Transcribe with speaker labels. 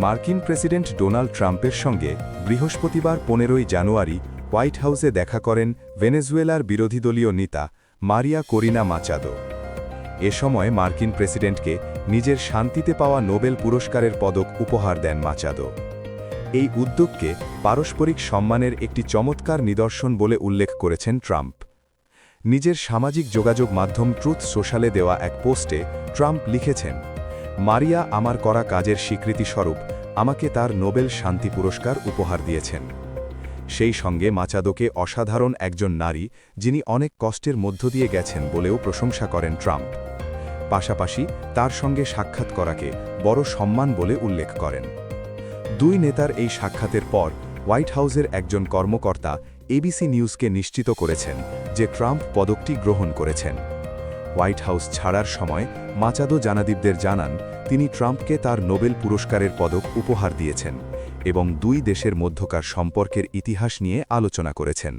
Speaker 1: মার্কিন president Donald ট্রাম্পের সঙ্গে বৃহস্পতিবার পনেরোই জানুয়ারি হোয়াইট হাউসে দেখা করেন ভেনেজুয়েলার বিরোধী দলীয় নেতা মারিয়া করিনা মাচাদো। এ সময় মার্কিন প্রেসিডেন্টকে নিজের শান্তিতে পাওয়া নোবেল পুরস্কারের পদক উপহার দেন মাচাদো। এই উদ্যোগকে পারস্পরিক সম্মানের একটি চমৎকার নিদর্শন বলে উল্লেখ করেছেন ট্রাম্প। নিজের সামাজিক যোগাযোগ মাধ্যম ট্রুথ সোশ্যালে দেওয়া এক পোস্টে ট্রাম্প লিখেছেন মারিয়া আমার করা কাজের স্বীকৃতিস্বরূপ আমাকে তার নোবেল শান্তি পুরস্কার উপহার দিয়েছেন। সেই সঙ্গে মাচাদোকে অসাধারণ একজন নারী, যিনি অনেক কষ্টের মধ্য দিয়ে গেছেন বলেও প্রশংসা করেন ট্রাম্প। পাশাপাশি তার সঙ্গে সাক্ষাৎ করাকে বড় সম্মান বলে উল্লেখ করেন। দুই নেতার এই সাক্ষাতের পর হোয়াইট হাউসের একজন কর্মকর্তা এবিসি নিউজকে নিশ্চিত করেছেন যে ট্রাম্প পদকটি গ্রহণ করেছেন। হোয়াইট হাউস ছাড়ার সময় মাচাদো জানাদীপদের জানান, তিনি ট্রাম্পকে তার নোবেল পুরস্কারের পদক উপহার দিয়েছেন এবং দুই দেশের মধ্যকার সম্পর্কের ইতিহাস নিয়ে আলোচনা করেছেন।